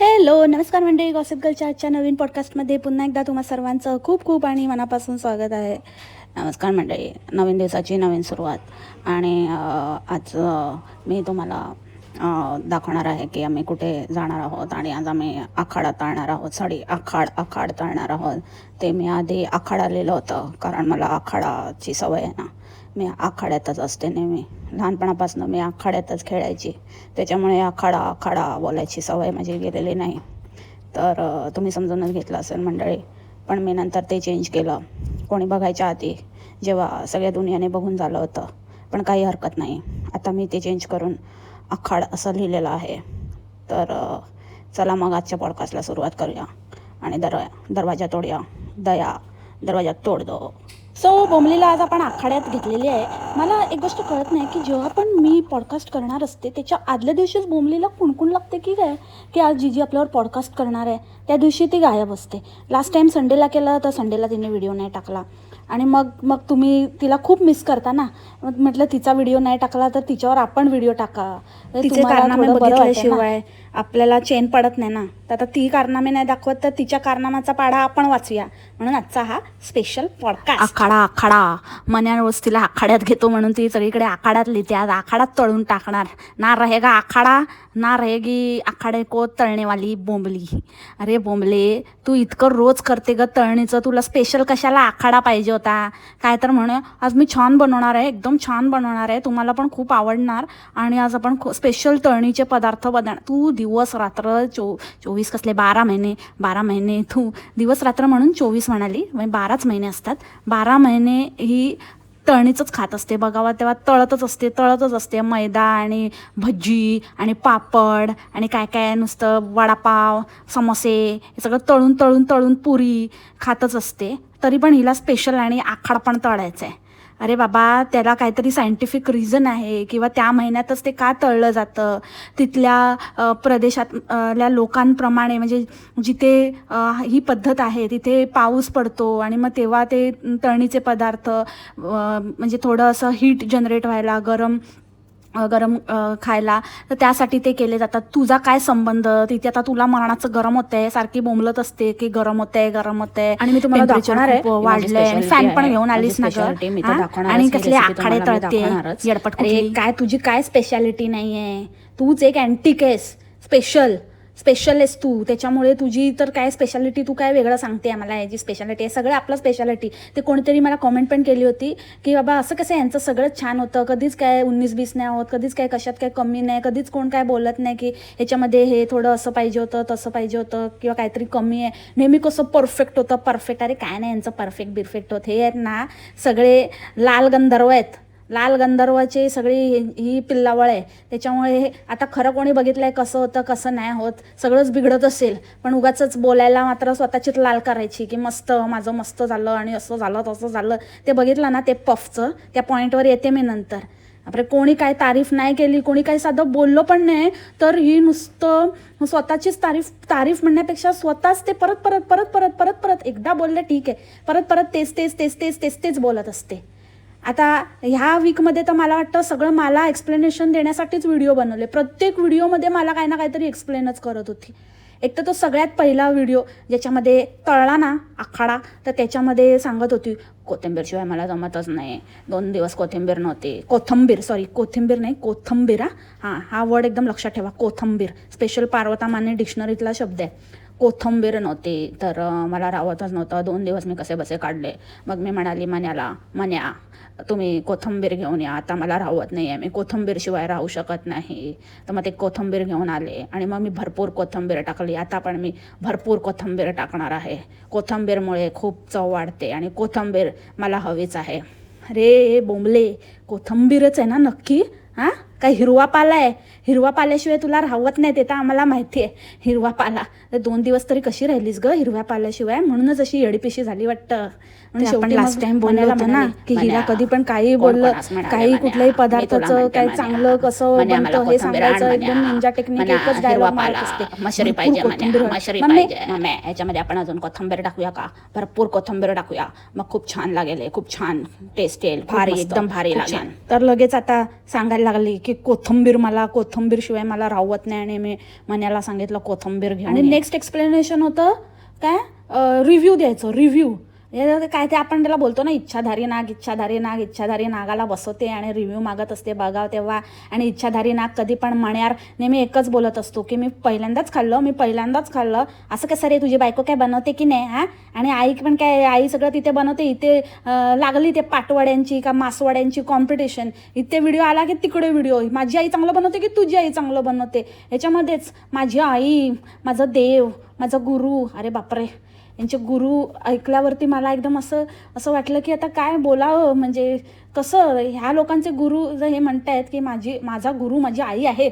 Hello नमस्कार मंडळी gossip गर्लच्या आजच्या नवीन पॉडकास्टमध्ये पुन्हा एकदा तुम्हा सर्वांचं खूप खूप आणि मनापासून स्वागत आहे. नमस्कार मंडळी नवीन दिवसाची नवीन सुरुवात. आणि आज मी तुम्हाला दाखवणार आहे की आम्ही कुठे जाणार आहोत आणि आज आम्ही आखाडा तळणार आहोत. सॉरी आखाड आखाड तळणार आहोत. ते मी आधी आखाड आलेलं होतं कारण मला आखाडाची सवय आहे ना. मी आखाड्यातच असते नेहमी. लहानपणापासून मी आखाड्यातच खेळायची. त्याच्यामुळे आखाडा आखाडा बोलायची सवय माझी गेलेली नाही. तर तुम्ही समजूनच घेतलं असेल मंडळी. पण मी नंतर ते चेंज केलं. कोणी बघायच्या आधी जेव्हा सगळ्या दुनियाने बघून झालं होतं. पण काही हरकत नाही. आता मी ते चेंज करून आखाड असं लिहिलेलं आहे. तर चला मग आजच्या पॉडकास्टला सुरुवात करूया. आणि दर दरवाजा तोडूया. दया दरवाजा तोड दो सो बोमलीला आज आपण आखाड्यात घेतलेली आहे. मला एक गोष्ट कळत नाही की जेव्हा पण मी पॉडकास्ट करणार असते त्याच्या आदल्या दिवशीच बोमलीला कुणकुण लागते की काय? की आज जीजी आपल्यावर पॉडकास्ट करणार आहे त्या दिवशी ती गायब असते. लास्ट टाइम संडेला केलं तर संडेला तिने व्हिडिओ नाही टाकला. आणि मग मग तुम्ही तिला खूप मिस करता ना? म्हटलं तिचा व्हिडिओ नाही टाकला तर तिच्यावर आपण व्हिडिओ टाका. तिचे बरं. बघितल्याशिवाय आपल्याला चेन पडत नाही ना. तर आता ती कारनामे नाही दाखवत तर तिच्या कारनामाचा पाडा आपण वाचूया. म्हणून आजचा हा स्पेशल पॉडकास्ट आखाडा आखाडा. मन्या रोज तिला आखाड्यात घेतो म्हणून ती सगळीकडे आखाड्यात लिहिते आज आखाडात तळून टाकणार. ना रहेगा आखाडा ना रहेगी आखाडे को तळणेवाली बोंबली. अरे बोंबले तू इतकं रोज करते ग तळणीचं. तुला स्पेशल कशाला आखाडा पाहिजे होता? काय तर म्हणे. आज मी छान बनवणार आहे एकदम छान बनवणार आहे. तुम्हाला पण खूप आवडणार. आणि आज आपण स्पेशल तळणीचे पदार्थ बनणार तू दिवस रात्र चो चोवीस कसले बारा महिने बारा महिने तू दिवस रात्र म्हणून चोवीस म्हणाली म्हणजे बाराच महिने असतात. बारा महिने ही तळणीचंच खात असते बघावा तेव्हा तळतच असते तळतच असते. मैदा आणि भजी आणि पापड आणि काय काय नुसतं वडापाव समोसे हे सगळं तळून तळून तळून पुरी खातच असते. तरी पण हिला स्पेशल आणि आखाड पण तळायचं आहे अरे बाबा त्याला काहीतरी सायंटिफिक रिझन आहे किंवा त्या महिन्यातच ते का तळलं जातं? तिथल्या प्रदेशातल्या लोकांप्रमाणे म्हणजे जिथे ही पद्धत आहे तिथे पाऊस पडतो आणि मग तेव्हा ते तळणीचे पदार्थ म्हणजे थोडं असं हीट जनरेट व्हायला गरम गरम खायला तर त्यासाठी ते केले जातात. तुझा काय संबंध? तिथे आता तुला मरणाचं गरम होतंय सारखी बोंबलत असते की गरम होतंय गरम होतंय. आणि मी तुम्हाला दाखवणार वाढलंय. फॅन पण. घेऊन आलीस ना. आणि कसले आखाडे तळते. येडपट. काय तुझी काय स्पेशालिटी नाहीये? तूच एक अँटिक आहेस. स्पेशल स्पेशल आहेस तू. त्याच्यामुळे तुझी तर काय स्पेशालिटी तू काय वेगळं सांगते मला याची स्पेशालिटी आहे सगळं आपलं स्पेशालिटी ते कोणीतरी मला कॉमेंट पण केली होती की बाबा असं कसं यांचं सगळंच छान होतं. कधीच काय उन्नीस बीस नाही होत कधीच काय कशात काय कमी नाही कधीच कोण काय बोलत नाही की ह्याच्यामध्ये हे थोडं असं पाहिजे होतं तसं पाहिजे होतं किंवा काहीतरी कमी आहे. नेहमी कसं परफेक्ट होतं परफेक्ट अरे काय नाही यांचं परफेक्ट बिरफेक्ट होत. हे आहेत ना सगळे लाल गंधर्व आहेत. लाल गंधर्वाचे सगळी ही पिल्लावळ आहे. त्याच्यामुळे हे आता खरं कोणी बघितलं आहे कसं होतं कसं नाही होत सगळंच बिघडत असेल. पण उगाच बोलायला मात्र स्वतःचीच लाल करायची की मस्त माझं मस्त झालं आणि असं झालं तसं झालं. ते बघितलं ना ते पफचं त्या पॉईंटवर येते मी नंतर. आपले कोणी काय तारीफ नाही केली कोणी काही साधं बोललो पण नाही तर ही नुसतं स्वतःचीच तारीफ तारीफ म्हणण्यापेक्षा स्वतःच ते परत परत परत परत परत परत एकदा बोललं ठीक आहे. परत परत तेच तेच तेच तेच तेच तेच बोलत असते. आता ह्या वीकमध्ये तर मला वाटतं सगळं मला एक्सप्लेनेशन देण्यासाठीच व्हिडिओ बनवले. प्रत्येक व्हिडिओमध्ये मला काही ना काहीतरी एक्सप्लेनच करत होती. एक तर तो सगळ्यात पहिला व्हिडिओ ज्याच्यामध्ये तळला ना आखाडा तर त्याच्यामध्ये सांगत होती कोथिंबीरशिवाय मला जमतच नाही. दोन दिवस कोथिंबीर नव्हती. कोथंबीर सॉरी कोथिंबीर नाही कोथंबीर हा. हां हा वर्ड एकदम लक्षात ठेवा. कोथंबीर स्पेशल पार्वता माने डिक्शनरीतला शब्द आहे. कोथंबीर नव्हते तर मला रावतच नव्हतं. दोन दिवस मी कसे बसे काढले. मग मी म्हणाली मन्याला मन्या तुम्ही कोथंबीर घेऊन या आता मला राहत नाही आहे मी कोथंबीरशिवाय राहू शकत नाही. तर मग ते कोथंबीर घेऊन आले आणि मग मी भरपूर कोथंबीर टाकली. आता पण मी भरपूर कोथंबीर टाकणार आहे. कोथंबीरमुळे खूप चव वाढते आणि कोथंबीर मला हवीच आहे. अरे बोंबले कोथंबीरच आहे ना नक्की? हां? काय हिरवा पाला आहे. हिरवा पाल्याशिवाय तुला राहत नाही ते तर आम्हाला माहिती आहे. हिरवा पाला. तर दोन दिवस तरी कशी राहिलीस ग हिरव्या पाल्याशिवाय? म्हणूनच अशी येडीपिशी झाली वाटतं. शेवटी बोललो मण्याला होतो म्हणा ना, की हिला मन्या, कधी पण काही बोललं काही कुठल्याही पदार्थाचं काय मन्या, चांगलं कसं बनतं हे सांगायचं एकदम. निंजा टेक्निक एकच हिरवा डायलॉग मारत पाला, असते. मशरी पाहिजे मशरी पाहिजे. याच्यामध्ये आपण अजून कोथिंबीर टाकूया का? भरपूर कोथिंबीर टाकूया. मग खूप छान लागेल खूप छान टेस्ट येईल. भारी एकदम भारी लागेल. छान. तर लगेच आता सांगायला लागली की की कोथंबीर मला कोथंबीर शिवाय मला राहवत नाही आणि मी मण्याला सांगितलं कोथंबीर घेऊन आणि नेक्स्ट एक्सप्लेनेशन होतं काय? रिव्ह्यू द्यायचं रिव्ह्यू काय ते आपण त्याला बोलतो ना इच्छाधारी नाग इच्छाधारी नाग इच्छाधारी नागाला बसवते आणि रिव्ह्यू मागत असते बघाव तेव्हा. आणि इच्छाधारी नाग कधी पण मण्यार नेहमी एकच बोलत असतो की मी पहिल्यांदाच खाल्लं मी पहिल्यांदाच खाल्लं. असं कसं रे तुझी बायको काय बनवते की नाही हा? आणि आई पण काय आई सगळं तिथे बनवते इथे लागली ते पाटवड्यांची का मासवड्यांची कॉम्पिटिशन इथे व्हिडिओ आला की तिकडे व्हिडिओ माझी आई चांगलं बनवते की तुझी आई चांगलं बनवते? ह्याच्यामध्येच माझी आई माझं देव माझा गुरु अरे बापरे. यांचे गुरु ऐकल्यावरती मला एकदम असं असं वाटलं की आता काय बोलावं? म्हणजे कसं? ह्या लोकांचे गुरु जर हे म्हणतायत की माझी माझा गुरु माझी आई आहे.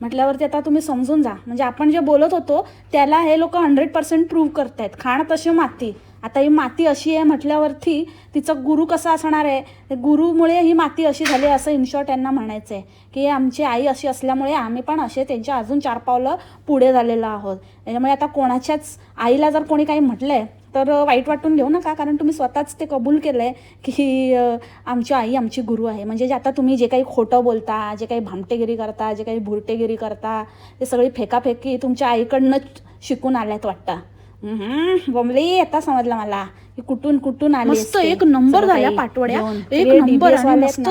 म्हटल्यावरती आता तुम्ही समजून जा. म्हणजे आपण जे बोलत होतो त्याला हे लोक हंड्रेड पर्सेंट प्रूव्ह करतायत. खाण तशी माती. आता ही माती अशी आहे म्हटल्यावरती तिचं गुरु कसा असणार आहे? गुरुमुळे ही माती अशी झाली असं इनशॉर्ट यांना म्हणायचं आहे. की आमची आई अशी असल्यामुळे आम्ही पण असे त्यांच्या अजून चार पावलं पुढे झालेलो आहोत. त्याच्यामुळे आता कोणाच्याच आईला जर कोणी काही म्हटलं आहे तर वाईट वाटून घेऊ नका कारण तुम्ही स्वतःच ते कबूल केलं आहे की आमची आई आमची गुरु आहे. म्हणजे जे आता तुम्ही जे काही खोटं बोलता जे काही भामटेगिरी करता जे काही भुरटेगिरी करता ते सगळी फेकाफेकी तुमच्या आईकडनंच शिकून आल्यात वाटतं. बोंबली आता समजलं मला. कुठून कुठून आली मस्त. एक नंबर झाल्या पाटवड्या घेऊन. एक नंबर.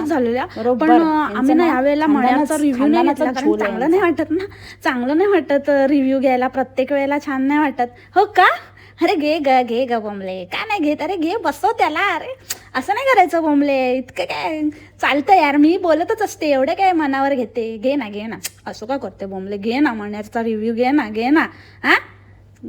झालेल्या. पण आम्ही ना यावेळेला मण्याचा रिव्ह्यू नाही घेतला कारण चांगलं नाही वाटत ना. चांगलं नाही वाटत रिव्ह्यू घ्यायला प्रत्येक वेळेला छान नाही वाटत. हो का? अरे घे ग घे ग बोंबले. का नाही घेत? अरे घे बसव त्याला. अरे असं नाही करायचं बोंबले. इतकं काय? चालतं यार मी बोलतच असते. एवढं काय मनावर घेते. घे ना घे ना. असं का करते बोंबले? घे ना मण्याचा रिव्ह्यू घे ना घे ना. हा?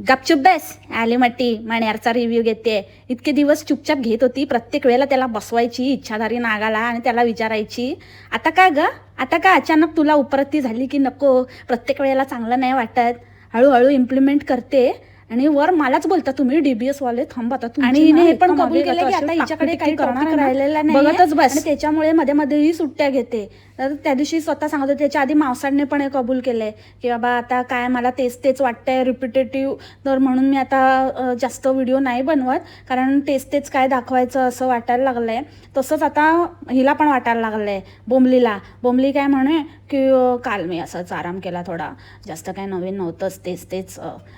गपचूप बेस. आली मट्टी. माण्यारचा रिव्ह्यू घेते. इतके दिवस चुपचाप घेत होती. प्रत्येक वेळेला त्याला बसवायची इच्छाधारी नागाला आणि त्याला विचारायची. आता काय ग? आता का अचानक तुला उपरती झाली की नको? प्रत्येक वेळेला चांगलं नाही वाटत. हळूहळू इम्प्लिमेंट करते. आणि वर मलाच बोलता तुम्ही डीबीएस वाले थांबा आता आणि हिने हे पण कबूल केलं की आता हिच्याकडे काही करणार राहिलेला नाहीये. बघतच बस. त्याच्यामुळे मध्ये मध्येही सुट्ट्या घेते. तर त्या दिवशी स्वतः सांगत होते त्याच्या आधी मावसाडने पण हे कबूल केलंय की बाबा आता काय मला तेच तेच वाटतंय रिपिटेटिव्ह तर म्हणून मी आता जास्त व्हिडिओ नाही बनवत कारण तेच तेच काय दाखवायचं असं वाटायला लागलंय. तसंच आता हिला पण वाटायला लागलंय बोंबलीला बोंबली काय म्हणे की काल मी असंच आराम केला थोडा. जास्त काय नवीन नव्हतंच तेच तेच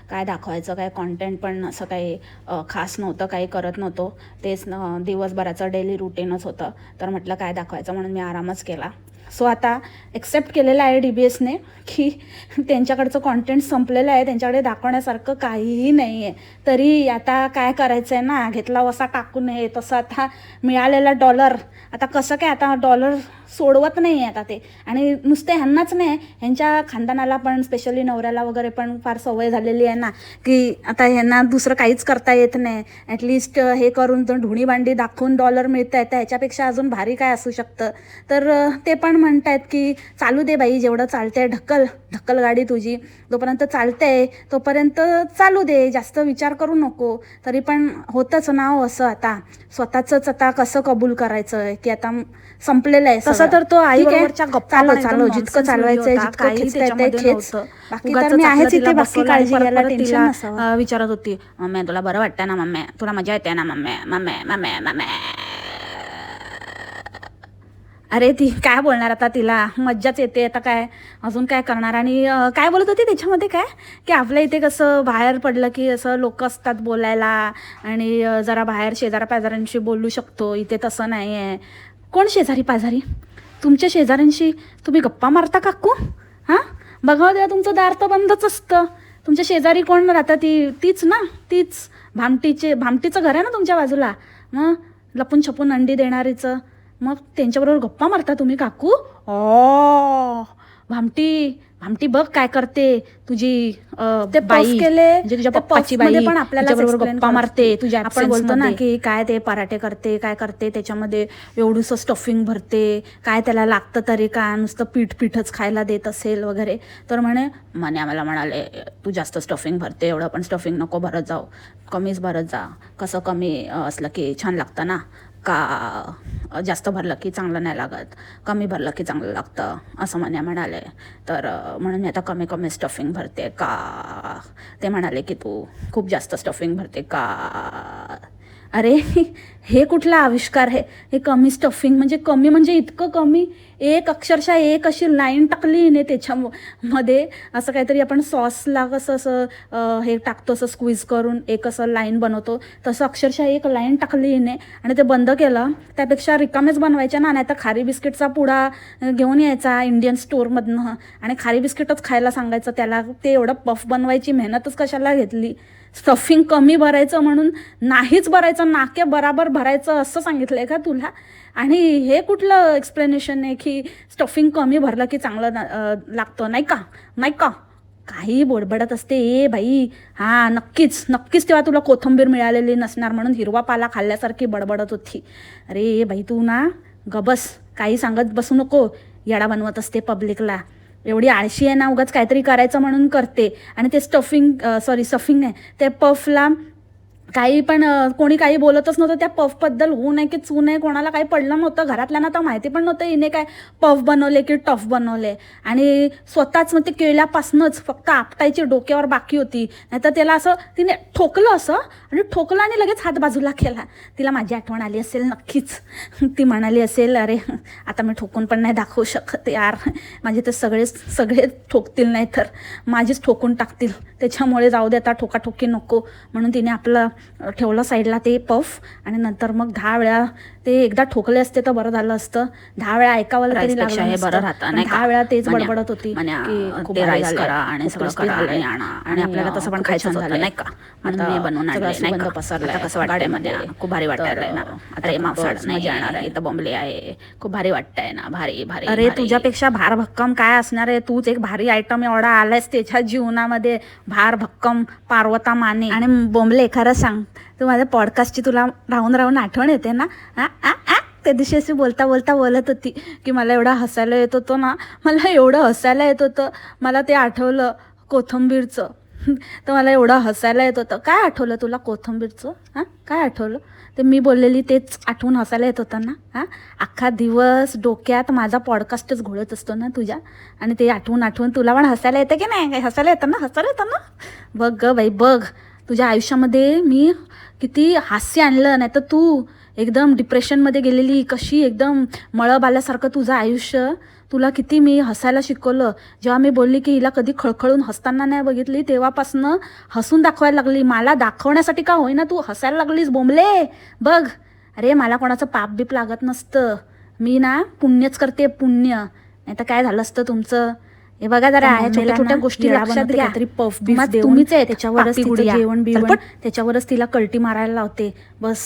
काय दाखवायचं काय कॉन्टेंट पण असं काही खास नव्हतं काही करत नव्हतो. तेच दिवसभराचं डेली रुटीनच होतं. तर म्हटलं काय दाखवायचं? म्हणून मी आरामच केला. सो आता एक्सेप्ट केलेलं आहे डी बी एसने की त्यांच्याकडचं कॉन्टेंट संपलेलं आहे त्यांच्याकडे दाखवण्यासारखं काहीही नाही आहे तरी आता काय करायचं आहे ना? घेतला वसा टाकू नये तसं आता मिळालेला डॉलर आता कसं काय आता डॉलर सोडवत नाही आहे आता ते. आणि नुसते ह्यांनाच नाही ह्यांच्या खानदानाला पण स्पेशली नवऱ्याला वगैरे पण फार सवय झालेली आहे ना की आता ह्यांना दुसरं काहीच करता येत नाही. ॲटलिस्ट हे करून तर ढुणी भांडी दाखवून डॉलर मिळत आहे तर ह्याच्यापेक्षा अजून भारी काय असू शकतं? तर ते पण म्हणतायत की चालू दे बाई जेवढं चालतंय ढकल ढकल गाडी तुझी. जोपर्यंत चालतंय तोपर्यंत चालू दे. जास्त विचार करू नको. तरी पण होतंच ना हो असं आता. स्वतःच आता कसं कबूल करायचं की आता संपलेलं आहे तसं. तर तो आई आहे? चालो चालो जितकं चालवायचंय. जितकं काही खेचता येतंय त्याच्यामध्ये खेच. बाकी तर उगाचच मी आपलं आहेच तिला इथे बाकी काळजी घ्यायला टेन्शन नसावं. विचारत होती मम्मी तुला बरं वाटतं ना मम्मी? तुला मजा येते ना मम्मी मम्मी मम्मी मम्मी. अरे ती काय बोलणार आता तिला? मज्जाच येते आता काय? अजून काय करणार? आणि काय बोलत होती त्याच्यामध्ये काय? की आपल्या इथे कसं बाहेर पडलं की असं लोक असतात बोलायला आणि जरा बाहेर शेजारा पाजाऱ्यांशी बोलू शकतो. इथे तसं नाही आहे कोण शेजारी पाजारी? तुमच्या शेजाऱ्यांशी तुम्ही गप्पा मारता काकू? हां? बघावं हो, तेव्हा तुमचं दार तर बंदच असतं. तुमच्या शेजारी कोण राहतं ती तीच ना? तीच. भामटीचे भामटीचं घर आहे ना तुमच्या बाजूला? मग लपून छपून अंडी देणारीचं. मग त्यांच्याबरोबर गप्पा मारता तुम्ही काकू? ओ. भामटी भामटी बघ काय करते तुझी ते बाई. केले, म्हणजे पप्पाची बाई पण explain गप्पा मारते. तुझ्या आपण बोलतो ना की काय ते पराठे करते काय करते त्याच्यामध्ये एवढंसं स्टफिंग भरते काय त्याला लागतं तरी का नुसतं पीठ पीठच खायला देत असेल वगैरे. तर म्हणे म्हणे आम्हाला म्हणाले तू जास्त स्टफिंग भरते एवढं पण स्टफिंग नको भरत जाऊ. कमीच भरत जा. कसं कमी असलं की छान लागतं ना. का जास्त भरलं की चांगलं नाही लागत कमी भरलं की चांगलं लागतं असं म्हणे म्हणाले. तर म्हणून मी आता कमी कमी स्टफिंग भरते का? ते म्हणाले की तू खूप जास्त स्टफिंग भरते का? अरे हे कुठला आविष्कार आहे? हे कमी स्टफिंग म्हणजे कमी म्हणजे इतकं कमी? एक अक्षरशः एक अशी लाईन टाकली ने त्याच्या मध्ये असं काहीतरी आपण सॉसला कसं असं हे टाकतो असं स्क्वीज करून एक असं लाईन बनवतो. तसं अक्षरशः एक लाईन टाकली हिने आणि ते बंद केलं. त्यापेक्षा रिकामेच बनवायच्या ना नाही तर खारी बिस्किटचा पुडा घेऊन यायचा इंडियन स्टोअरमधनं आणि खारी बिस्किटच खायला सांगायचं त्याला. ते एवढं पफ बनवायची मेहनतच कशाला घेतली? स्टफिंग कमी भरायचं म्हणून नाहीच भरायचं नाके बराबर भरायचं असं सांगितलं आहे का तुला? आणि हे कुठलं एक्सप्लेनेशन आहे की स्टफिंग कमी भरलं की चांगलं ना- लागतं? नाही का? नाही का? काही बोडबडत असते. ए बाई हा नक्कीच नक्कीच तेव्हा तुला कोथंबीर मिळालेली नसणार म्हणून हिरवा पाला खाल्ल्यासारखी बडबडत होती. अरे बाई तू ना गबस काही सांगत बसू नको. येडा बनवत असते पब्लिकला एवढी आळशी आहे ना उगाच काहीतरी करायचं म्हणून करते. आणि ते स्टफिंग सॉरी स्टफिंग आहे ते पफला काही पण कोणी काही बोलतच नव्हतं. त्या पफबद्दल ऊन आहे की चून नये कोणाला काही पडलं नव्हतं. घरातल्यांना तर माहिती पण नव्हतं हिने काय पफ बनवले की टफ बनवले. आणि स्वतःच मग ते केल्यापासूनच फक्त आपटायची डोक्यावर बाकी होती. नाहीतर त्याला असं तिने ठोकलं असं आणि ठोकलं आणि लगेच हात बाजूला केला. तिला माझी आठवण आली असेल नक्कीच. ती म्हणाली असेल अरे आता मी ठोकून पण नाही दाखवू शकत यार. माझे तर सगळेच सगळे ठोकतील नाही तर माझीच ठोकून टाकतील. त्याच्यामुळे जाऊ दे आता ठोकाठोकी नको. म्हणून तिने आपलं ठेवलं साईडला ते पफ आणि नंतर मग दहा वेळा ते एकदा ठोकले असते तर बरं झालं असतं दहा वेळा ऐकावं तरी लागलं हे. बरं राहतं नाही? दहा वेळा तेच बडबडत होती ते राईस करा आणि सगळं करा. आणि आणा. आणि आपल्याला तसं पण खायचं झालं, नाही का? आता मी बनवून आणलंय, नाही का? पसरलाय आता कसं वाटतंय. मध्ये? खूप भारी वाटायला तर, ना आता अरे मजा नाही येणार आहे. इथं बोंबले आहे खूप भारी वाटतंय ना भारी भारी अरे. तुझ्यापेक्षा भार भक्कम काय असणार आहे तूच एक भारी आयटम एवढा आलायस त्याच्या जीवनामध्ये भार भक्कम पार्वता माने आणि बोंबले खरं सांग तू माझ्या पॉडकास्टची तुला राहून राहून आठवण येते ना? आ, आ, आ? त्या दिवशी अशी बोलता बोलता बोलत होती की मला एवढं हसायला येत होतं ना. मला एवढं हसायला येत होतं. मला ते आठवलं कोथंबीरचं. तर मला एवढं हसायला येत होतं. काय आठवलं तुला कोथंबीरचं? हां काय आठवलं? ते मी बोललेली तेच आठवून हसायला येत होतं ना. हां अख्खा दिवस डोक्यात माझा पॉडकास्टच घोळत असतो ना तुझ्या. आणि ते आठवून आठवून तुला पण हसायला येतं की नाही? काय हसायला येतं ना? हसायला येतं ना? बघ ग बाई बघ. तुझ्या आयुष्यामध्ये मी किती हास्य आणलं नाही तर तू एकदम डिप्रेशनमध्ये गेलेली कशी एकदम मळब आल्यासारखं तुझं आयुष्य. तुला किती मी हसायला शिकवलं. जेव्हा मी बोलली की हिला कधी खळखळून हसताना नाही बघितली तेव्हापासनं हसून दाखवायला लागली. मला दाखवण्यासाठी का होईना तू हसायला लागलीस बोंबले? बघ. अरे मला कोणाचं पाप बीप लागत नसतं. मी ना पुण्यच करते पुण्य. नाही तर काय झालं असतं तुमचं? हे बघा जरा छोट्या छोट्या गोष्टी लक्षात घ्या. तुम्हा- देऊन, तुम्हीच आहे त्याच्यावरच. जेवण बिवण. त्याच्यावरच तिला कल्टी मारायला लावते. बस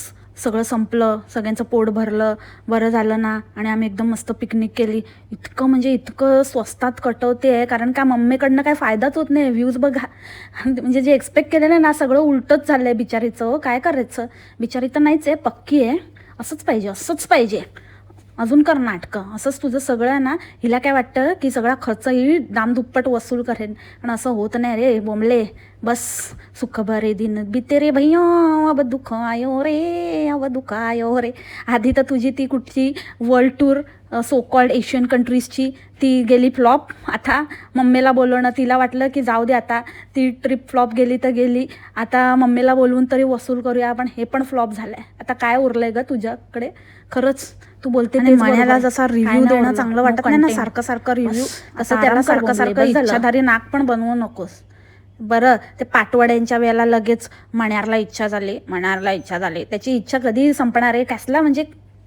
सगळं संपलं. सगळ्यांचं पोट भरलं. बरं झालं ना. आणि आम्ही एकदम मस्त पिकनिक केली. इतकं म्हणजे इतकं स्वस्तात कटवते आहे. कारण का मम्मीकडनं काय फायदाच होत नाही. व्ह्यूज बघा. म्हणजे जे एक्सपेक्ट केलेलं ना सगळं उलटच झालं आहे बिचारीचं. हो, काय करायचं? बिचारी तर नाहीच आहे. पक्की आहे. असंच पाहिजे असंच पाहिजे. अजून कर नाटकं असंच तुझं सगळं आहे ना हिला काय वाटतं की सगळा खर्चही दामदुप्पट वसूल करेन. पण असं होत नाही रे बोंबले. बस सुख भरे दिन बीते रे भैया अब दुःख आयो रे अब दुःख आयो रे. आधी तर तुझी ती कुठची world tour so called Asian कंट्रीजची ती गेली फ्लॉप आता मम्मीला बोलवणं तिला वाटलं की जाऊ दे आता ती ट्रिप फ्लॉप गेली तर गेली. आता मम्मीला बोलवून तरी वसूल करूया आपण हे पण फ्लॉप झालंय. आता काय उरलंय ग तुझ्याकडे? खरंच तू बोलते बरोबर. जसा नाही देणं. चांगलं वाटत नाही ना. सारखं सारखं असं आराम त्याला सारखं सारखं. इच्छाधारी नाक पण बनवू नकोस बरं ते पाटवड्यांच्या वेळेला लगेच मण्यारला इच्छा झाली मण्यारला इच्छा झाली त्याची इच्छा कधी संपणार आहे कसला म्हणजे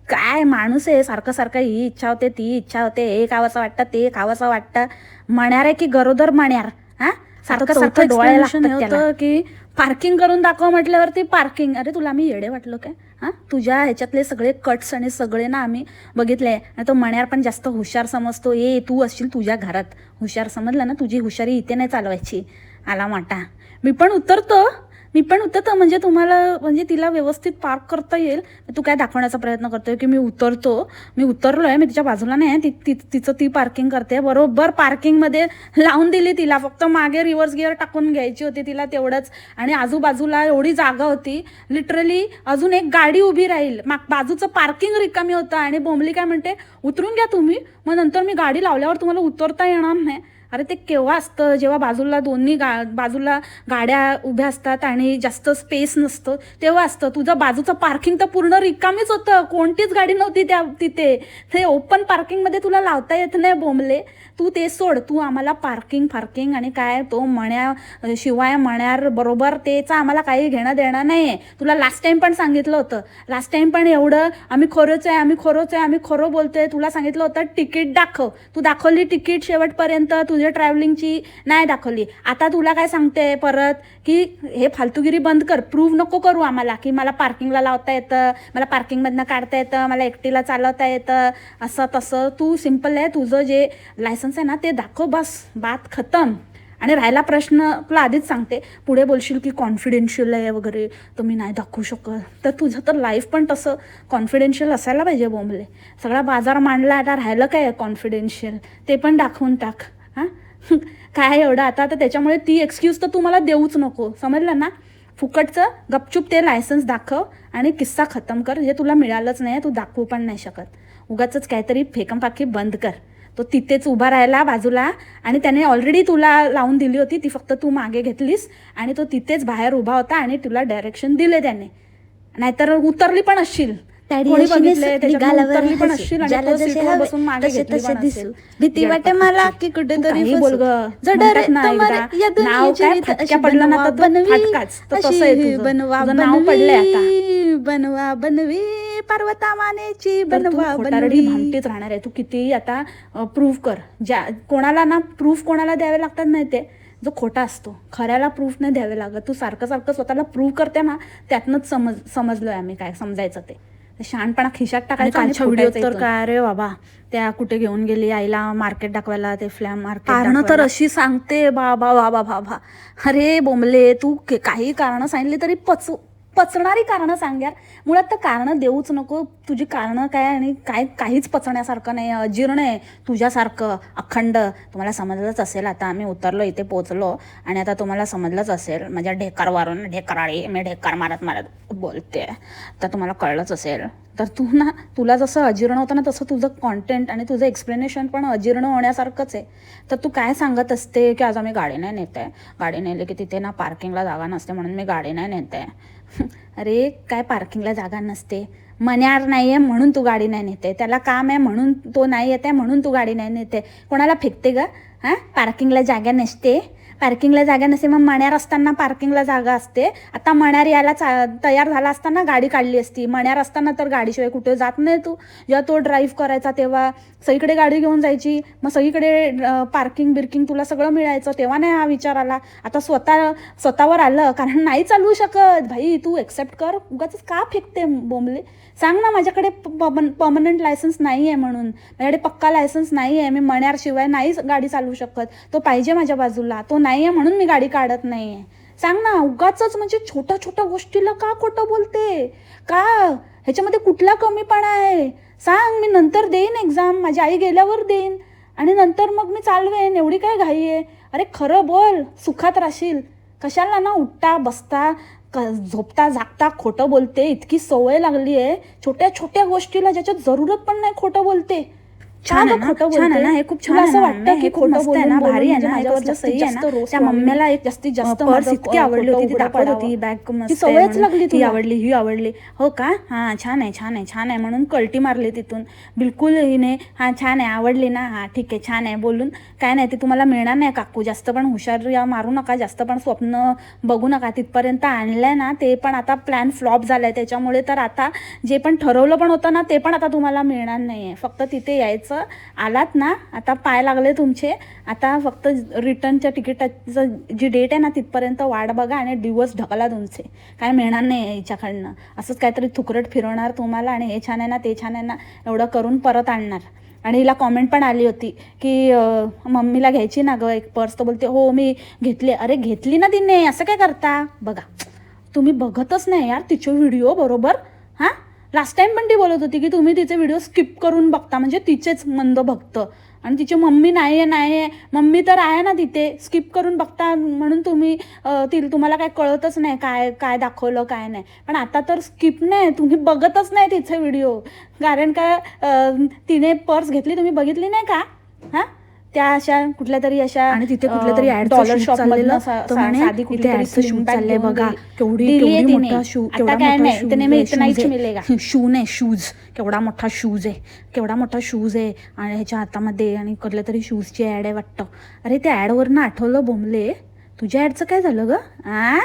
काय माणूस आहे सारखं सारखं ही इच्छा होते ती इच्छा होते हे खावंसं वाटतं ते खावंसं वाटतं मण्यार आहे की गरोदर मण्यार हा सारखं सारखं डोळे explanation लागतात त्याला. होतं की पार्किंग करून दाखव म्हटल्यावरती पार्किंग अरे तुला आम्ही येडे वाटलो काय हां? तुझ्या ह्याच्यातले सगळे कट्स आणि सगळे ना आम्ही बघितले. आणि तो मण्यार पण जास्त हुशार समजतो. ए तू असशील तुझ्या घरात. हुशार समजलं ना तुझी हुशारी इथे नाही चालवायची. आला माटा मी पण उतरतो. मी पण उतरतो म्हणजे तुम्हाला म्हणजे तिला व्यवस्थित पार्क करता येईल. तू काय दाखवण्याचा प्रयत्न करतोय की मी उतरतो? मी उतरलोय मी तिच्या बाजूला नाही आहे. ती ती- तिचं ती पार्किंग करते. बरोबर पार्किंगमध्ये लावून दिली तिला. फक्त मागे रिव्हर्स गिअर टाकून घ्यायची होती तिला तेवढंच. आणि आजूबाजूला एवढी जागा होती. लिटरली अजून एक गाडी उभी राहील. माग बाजूचं पार्किंग रिकामी होतं. आणि बोंबली काय म्हणते उतरून घ्या तुम्ही. मग नंतर मी गाडी लावल्यावर तुम्हाला उतरता येणार नाही. अरे ते केव्हा असतं? जेव्हा बाजूला दोन्ही गा बाजूला गाड्या उभ्या असतात आणि जास्त स्पेस नसतं तेव्हा असतं. तुझं बाजूचं पार्किंग तर पूर्ण रिकामीच होतं. कोणतीच गाडी नव्हती त्या तिथे. ते ओपन पार्किंगमध्ये तुला लावता येत नाही बोंबले. तू ते सोड. तू आम्हाला पार्किंग फार्किंग आणि काय तो म्हण्या शिवाय म्हण्यार बरोबर तेचा आम्हाला काही घेणं देणं नाही आहे तुला लास्ट टाइम पण सांगितलं होतं. लास्ट टाइम पण एवढं आम्ही खरंच आहे आम्ही खरंच आहे आम्ही खरं बोलतोय. तुला सांगितलं होतं तिकीट दाखव. तू दाखवली तिकीट शेवटपर्यंत. तुझ्या ट्रॅव्हलिंगची नाही दाखवली. आता तुला काय सांगते परत की हे फालतूगिरी बंद कर. प्रूव्ह नको करू आम्हाला की मला पार्किंगला लावता येतं मला पार्किंगमधनं काढता येतं मला एकटीला चालवता येतं. असं तसं तू सिंपल आहे. तुझं जे लायसन्स आहे ना ते दाखव बस. बात खतम. आणि राहिला प्रश्न तुला आधीच सांगते. पुढे बोलशील की कॉन्फिडेन्शियल आहे वगैरे. तर मी नाही दाखवू शकत. तर तुझं तर लाईफ पण तसं कॉन्फिडेन्शियल असायला पाहिजे बोंबले. सगळा बाजार मांडला. आता राहिलं काय कॉन्फिडेन्शियल ते पण दाखवून टाक. काय एवढं? आता तर त्याच्यामुळे ती एक्सक्यूज तर तू मला देऊच नको. समजलं ना? फुकटचं गपचूप ते लायसन्स दाखव आणि किस्सा खतम कर. हे तुला मिळालंच नाही तू दाखवू पण नाही शकत. उगाच काहीतरी फेकमफाकी बंद कर. तो तिथेच उभा राहिला बाजूला आणि त्याने ऑलरेडी तुला लावून दिली होती. ती फक्त तू मागे घेतलीस आणि तो तिथेच बाहेर उभा होता आणि तुला डायरेक्शन दिले त्याने. नाहीतर उतरली पण असशील. दिसू. भीती वाटे. मला की कुठेतरी बनवा बनवी. बनवा पर्वता मानेची बनवा. बनवी भामटीच राहणार आहे. तू कितीही आता प्रूव्ह कर. ज्या कोणाला ना प्रूफ कोणाला द्यावे लागतात नाही ते जो खोटा असतो. खऱ्याला प्रूफ नाही द्यावे लागत. तू सारखं सारखं स्वतःला प्रूव्ह करते ना त्यातनंच समज समजलोय आम्ही काय समजायचं ते. शहाणपणा खिशात टाकायचं फोडायचं तर. काय रे बाबा? त्या कुठे घेऊन गेली आईला मार्केट दाखवायला ते फ्लॅम मार्केट कारण तर अशी सांगते बाबा बाबा बाबा अरे बोंबले तू काही कारणं सांगितली तरी पच. पचणारी कारणं सांग यार मुळात तर कारणं देऊच नको. तुझी कारणं काय आणि काय काहीच पचण्यासारखं नाही. अजीर्ण आहे तुझ्यासारखं अखंड. तुम्हाला समजलंच असेल. आता आम्ही उतरलो इथे पोचलो आणि आता तुम्हाला समजलंच असेल. माझ्या ढेकरवरून ढेकराळी मी ढेकर मारत मारत बोलते. तर तुम्हाला कळलंच असेल. तर तू ना तुला जसं अजीर्ण होतं ना तसं तुझं कॉन्टेंट आणि तुझं एक्सप्लेनेशन पण अजीर्ण होण्यासारखंच आहे. तर तू काय सांगत असते की आज आम्ही गाडी नाही नेत आहे गाडी नेली की तिथे ना पार्किंगला जागा नसते म्हणून मी गाडी नाही नेत आहे अरे काय पार्किंगला जागा नसते. मन्यार नाही आहे म्हणून तू गाडी नाही नेते. त्याला काम आहे म्हणून तो नाही येत आहे म्हणून तू गाडी नाही नेते. कोणाला फेकते ग? हां? पार्किंगला जागा नसते. पार्किंगला जागा नसते मग मण्यार असताना पार्किंगला जागा असते. आता मण्यार यायला चा तयार झाला असताना गाडी काढली असती. मण्यार असताना तर गाडीशिवाय कुठे जात नाही तू. जेव्हा तो ड्राईव्ह करायचा तेव्हा सगळीकडे गाडी घेऊन जायची मग सगळीकडे पार्किंग बिर्किंग तुला सगळं मिळायचं. तेव्हा नाही हा विचार आला. आता स्वतः स्वतःवर आलं कारण नाही चालवू शकत. भाई तू एक्सेप्ट कर. उगाच का फेकते बोंबले? सांग ना माझ्याकडे परमनंट लायसन्स नाही आहे म्हणून. माझ्याकडे पक्का लायसन्स नाही आहे मी मण्यारशिवाय नाही गाडी चालवू शकत. तो पाहिजे माझ्या बाजूला. तो नाही आहे म्हणून मी गाडी काढत नाही आहे सांग ना उगाच म्हणजे छोट्या छोट्या गोष्टीला का खोटं बोलते? का? ह्याच्यामध्ये कुठला कमीपणा आहे? सांग मी नंतर देईन एक्झाम माझी आई गेल्यावर देईन. आणि नंतर मग मी चालवेन एवढी काय घाई आहे? अरे खरं बोल सुखात राहशील. कशाला ना उठता बसता क झोपता जागता खोटं बोलते इतकी सवय लागली आहे. छोट्या छोट्या गोष्टीला ज्याच्यात जरूरत पण नाही खोटं बोलते. छान आहे ना? छान आहे बोलते? ना? हे खूप छान असं? वाटतं हे की खोटं बोलून ना? भारी आहे ना? याच्यावर सही आहे ना? त्या. मम्मीला एक जास्तीत जास्त पर्स इतकी आवडली होती ती दाखवत. होती बॅग सवयच लागली ती. आवडली ही आवडली हो का हां छान आहे छान आहे छान आहे म्हणून कल्टी मारली तिथून बिलकुल हिने हां छान आहे आवडली ना हां ठीक आहे छान आहे बोलून काय नाही ते तुम्हाला मिळणार नाही काकू जास्त पण हुशार या मारू नका जास्त पण स्वप्न बघू नका तिथपर्यंत आणलंय ना ते पण आता प्लॅन फ्लॉप झालाय त्याच्यामुळे तर आता जे पण ठरवलं पण होतं ना ते पण आता तुम्हाला मिळणार नाही आहे फक्त तिथे यायचं आलात ना? आता पाय लागले तुमचे. आता फक्त रिटर्नच्या तिकिटाचं जी डेट आहे ना तिथपर्यंत वाट बघा आणि दिवस ढकला तुमचे. काय मिळणार नाही याच्याकडनं. असंच काहीतरी थुकरट फिरवणार तुम्हाला आणि हे छान आहे ना ते छान आहे ना एवढं करून परत आणणार. आणि हिला कॉमेंट पण आली होती की मम्मीला घ्यायची ना गं एक पर्स. तर बोलते हो मी घेतली. अरे घेतली ना तिने. असं काय करता? बघा. तुम्ही बघतच नाही यार तिचे व्हिडिओ बरोबर लास्ट टाइम पण ती बोलत होती की तुम्ही तिचे व्हिडिओ स्किप करून बघता म्हणजे तिचेच मंद भक्त. आणि तिची मम्मी नाही आहे नाही आहे मम्मी तर आहे ना तिथे स्किप करून बघता म्हणून तुम्ही ती तुम्हाला काय कळतच नाही काय काय दाखवलं काय नाही. पण आता तर स्किप नाही तुम्ही बघतच नाही तिचे व्हिडिओ कारण का तिने पर्स घेतली तुम्ही बघितली नाही का? हां? त्या अशा कुठल्या तरी अशा आणि तिथे कुठल्या तरी ऍड डॉलर शॉप साधी ऍडचं शूट चाललंय बघा. केवढी आहे केवढी. मोठा शू शूज नाही शूज केवढा मोठा शूज आहे केवढा मोठा शूज आहे. आणि ह्याच्या हातामध्ये आणि कुठल्या तरी शूजची ॲड आहे वाटतं. अरे त्या ॲडवरनं आठवलं बोंबले. तुझ्या ॲडचं काय झालं ग? आ?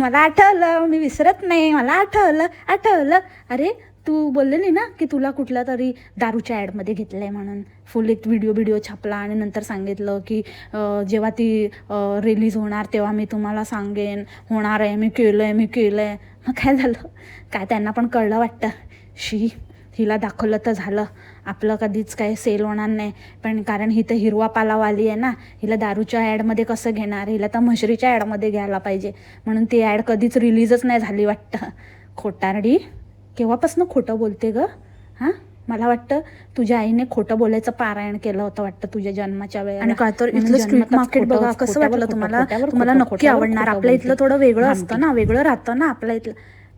मला आठवलं मी विसरत नाही. मला आठवलं आठवलं. अरे तू बोललेली ना की तुला कुठल्या तरी दारूच्या ॲडमध्ये घेतलं आहे म्हणून. फुल एक व्हिडिओ व्हिडिओ छापला आणि नंतर सांगितलं की जेव्हा ती रिलीज होणार तेव्हा मी तुम्हाला सांगेन. होणार आहे मी केलं आहे मी केलं आहे मग काय झालं? काय त्यांना पण कळलं वाटतं? शी हिला दाखवलं तर झालं. आपलं कधीच काही सेल होणार नाही. पण कारण ही तर हिरवा पालावाली आहे ना हिला दारूच्या ॲडमध्ये कसं घेणार? हिला तर म्हशरीच्या ॲडमध्ये घ्यायला पाहिजे. म्हणून ती ॲड कधीच रिलीजच नाही झाली वाटतं. खोटारडी. केव्हापासून खोटं बोलते ग? हां? मला वाटतं तुझ्या आईने खोटं बोलायचं पारायण केलं होतं वाटतं तुझ्या जन्माच्या वेळेला. आणि काय तर इथलं स्ट्रीट मार्केट बघा कसं वाटलं तुम्हाला? तुम्हाला नक्की आवडणार. आपल्या इथलं. थोडं वेगळं. असतं ना वेगळं राहतं ना आपल्या इथलं.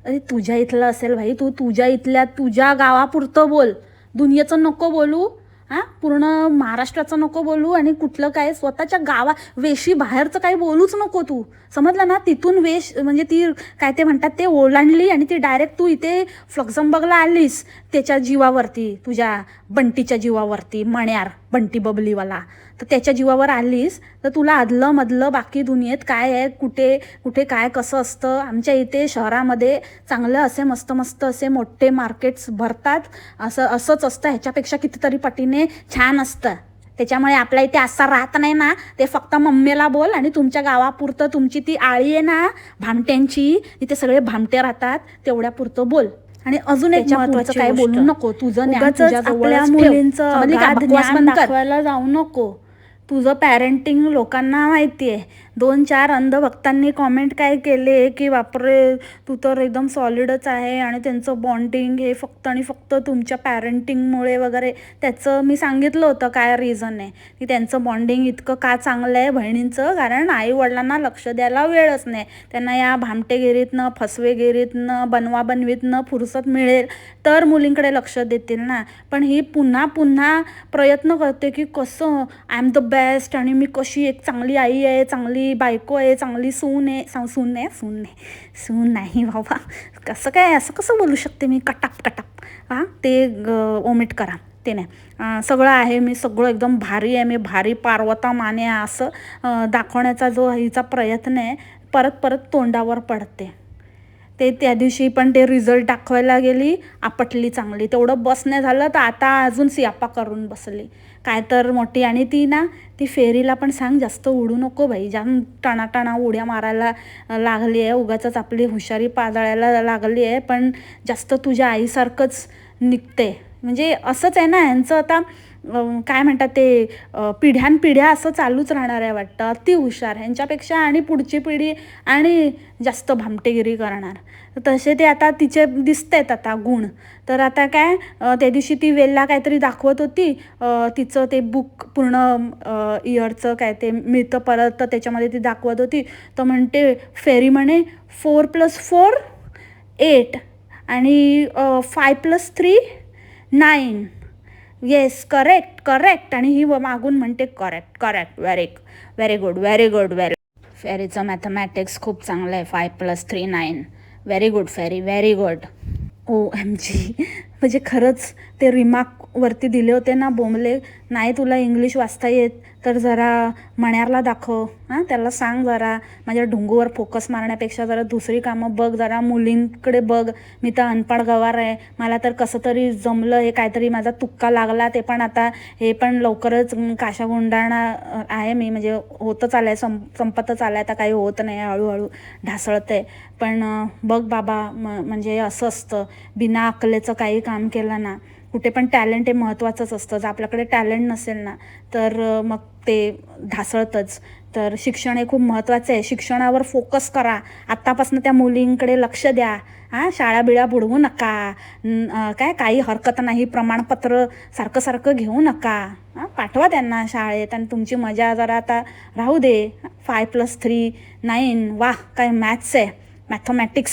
अरे तुझ्या इथलं असेल भाई तू तुझ्या इथल्या तुझ्या गावापुरतं बोल. दुनियेचं नको बोलू. हां? पूर्ण महाराष्ट्राचं नको बोलू आणि कुठलं काय स्वतःच्या गावा वेशी बाहेरचं काही बोलूच नको तू. समजलं ना? तिथून वेश म्हणजे ती काय ते म्हणतात ते ओलांडली आणि ती डायरेक्ट तू इथे फ्लक्झमबर्गला आलीस त्याच्या जीवावरती तुझ्या बंटीच्या जीवावरती मण्यार बंटी बबलीवाला. तर त्याच्या जीवावर आलीस तर तुला आदलं मधलं बाकी दुनियेत काय आहे कुठे कुठे काय कसं असतं? आमच्या इथे शहरामध्ये चांगलं असे मस्त मस्त असे मोठे मार्केट्स भरतात. असं असंच असतं. ह्याच्यापेक्षा कितीतरी पटीने छान असतं. त्याच्यामुळे आपल्या इथे असं राहत नाही ना. ते फक्त मम्मीला बोल आणि तुमच्या गावापुरतं तुमची ती आळी आहे ना भामट्यांची तिथे सगळे भामटे राहतात. तेवढ्या पुरतं बोल. आणि अजून एक महत्वाचं काय. बोलू नको. तुझं आपल्या. मुलींचं. दाखवायला जाऊ नको. तुझं पॅरेंटिंग लोकांना माहिती आहे दोन चार अंधभक्तांनी कॉमेंट काय केले की बापरे तू तर एकदम सॉलिडच आहे आणि त्यांचं बॉन्डिंग हे फक्त आणि फक्त तुमच्या पॅरेंटिंगमुळे वगैरे. त्याचं मी सांगितलं होतं काय रिझन आहे. की त्यांचं बॉन्डिंग इतकं का चांगलं आहे बहिणींचं? कारण आईवडिलांना लक्ष द्यायला वेळच नाही. त्यांना या भामटेगिरीतनं फसवेगिरीतनं बनवाबनवीतनं फुरसत मिळेल तर मुलींकडे लक्ष देतील ना. पण ही पुन्हा पुन्हा प्रयत्न करते की कसं आय एम द बेस्ट आणि मी कशी एक चांगली आई आहे चांगली बायको आहे चांगली सून आहे. सा- सून आहे सून नाही. सून नाही बाबा. कसं काय असं कसं बोलू शकते मी? कटाप कटाप. हां ते ओमिट करा. ते नाही. सगळं आहे मी सगळं एकदम भारी आहे. मी भारी पार्वता माने असं दाखवण्याचा जो हिचा प्रयत्न आहे परत परत तोंडावर पडते. ते त्या दिवशी पण ते रिझल्ट दाखवायला गेली. आपटली चांगली. तेवढं बस नाही झालं तर आता अजून सियापा करून बसली. काय तर मोठी. आणि ती ना ती फेरीला पण सांग जास्त उडू नको बाई. जाम टणाटणा उड्या मारायला लागली आहे. उगाच आपली हुशारी पाजळायला लागली आहे. पण जास्त तुझ्या आईसारखंच निघते. म्हणजे असंच आहे ना यांचं आता काय म्हणतात ते पिढ्यानपिढ्या असं चालूच राहणार आहे वाटतं. अति हुशार. ह्यांच्यापेक्षा आणि पुढची पिढी आणि जास्त भामटेगिरी करणार. तसे ते आता तिचे दिसत आता गुण. तर आता काय त्या दिवशी ती वेलला काहीतरी दाखवत होती. तिचं ते बुक पूर्ण इयरचं काय ते मिळतं परत तर त्याच्यामध्ये ती दाखवत होती. तर म्हणते फेरी म्हणे फोर प्लस फोर एट आणि five plus three nine yes correct correct आणि ही व- मागून म्हणते correct correct very very good very good very फेरीचं मॅथमॅटिक्स खूप चांगलं आहे. Five plus three nine very good फेरी very good O M G म्हणजे खरंच ते रिमार्क वरती दिले होते ना बोंबले. नाही तुला इंग्लिश वाचता येत तर जरा मण्यारला दाखव. हां त्याला सांग जरा. माझ्या ढुंगूवर फोकस मारण्यापेक्षा जरा दुसरी कामं बघ जरा मुलींकडे बघ. मी तर अनपड गवार आहे. मला तर कसं तरी जमलं हे काहीतरी माझा तुक्का लागला ते पण आता हे पण लवकरच काशा गुंडाळणा आहे मी. म्हणजे होतच आलं आहे सं संपतच आलं आहे आता काही होत नाही हळूहळू ढासळत आहे पण बघ बाबा म म्हणजे असं असतं. बिना अकलेचं काही काम केलं ना कुठे पण टॅलेंट हे महत्त्वाचंच असतं. जर आपल्याकडे टॅलेंट नसेल ना तर मग ते ढासळतंच. तर शिक्षण हे खूप महत्त्वाचं आहे. शिक्षणावर फोकस करा. आत्तापासून त्या मुलींकडे लक्ष द्या. हां शाळा बिळा बुडवू नका. काय काही हरकत नाही. प्रमाणपत्र सारखं सारखं घेऊ नका. हां पाठवा त्यांना शाळेत आणि तुमची मजा जरा आता राहू दे. फाय प्लस थ्री नाईन वाह काय मॅथ्स आहे. मॅथमॅटिक्स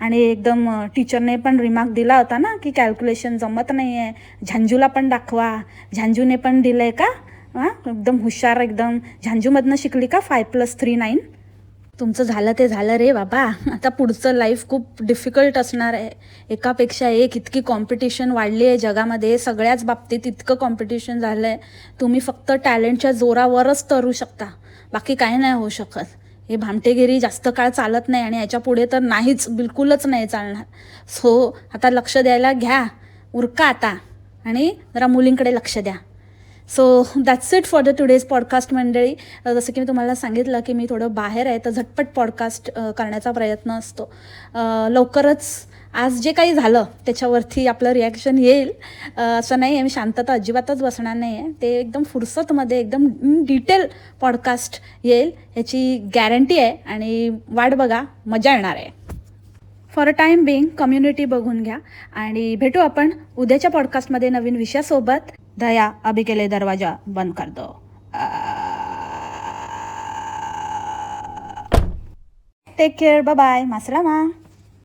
आणि एकदम टीचरने पण रिमार्क दिला होता ना की कॅल्क्युलेशन जमत नाही आहे झांजूला पण दाखवा. झांजूने पण दिलं आहे का? हां? एकदम हुशार एकदम. झांजूमधनं शिकली का फाय प्लस थ्री नाईन तुमचं झालं ते झालं रे बाबा. आता पुढचं लाईफ खूप डिफिकल्ट असणार आहे. एकापेक्षा एक इतकी कॉम्पिटिशन वाढली आहे जगामध्ये. सगळ्याच बाबतीत इतकं कॉम्पिटिशन झालं आहे तुम्ही फक्त टॅलेंटच्या जोरावरच तरू शकता. बाकी काही नाही होऊ शकत. हे भामटेगिरी जास्त काळ चालत नाही आणि याच्यापुढे तर नाहीच बिलकुलच नाही चालणार. सो आता लक्ष द्यायला घ्या. उरका आता आणि जरा मुलींकडे लक्ष द्या. So that's it for the today's podcast मंडळी. जसं की मी तुम्हाला सांगितलं की मी थोडं बाहेर आहे तर झटपट पॉडकास्ट करण्याचा प्रयत्न असतो. लवकरच आज जे काही झालं त्याच्यावरती आपलं रिॲक्शन येईल. असं नाही आहे मी शांतता अजिबातच बसणार नाही आहे ते एकदम फुरसतमध्ये एकदम डिटेल पॉडकास्ट येईल याची गॅरंटी आहे आणि वाट बघा मजा येणार आहे. For a time being community बघून घ्या. आणि भेटू आपण उद्याच्या पॉडकास्टमध्ये नवीन विषयासोबत. दया अभी केले दरवाजा बंद कर दो। Take care bye मासलामा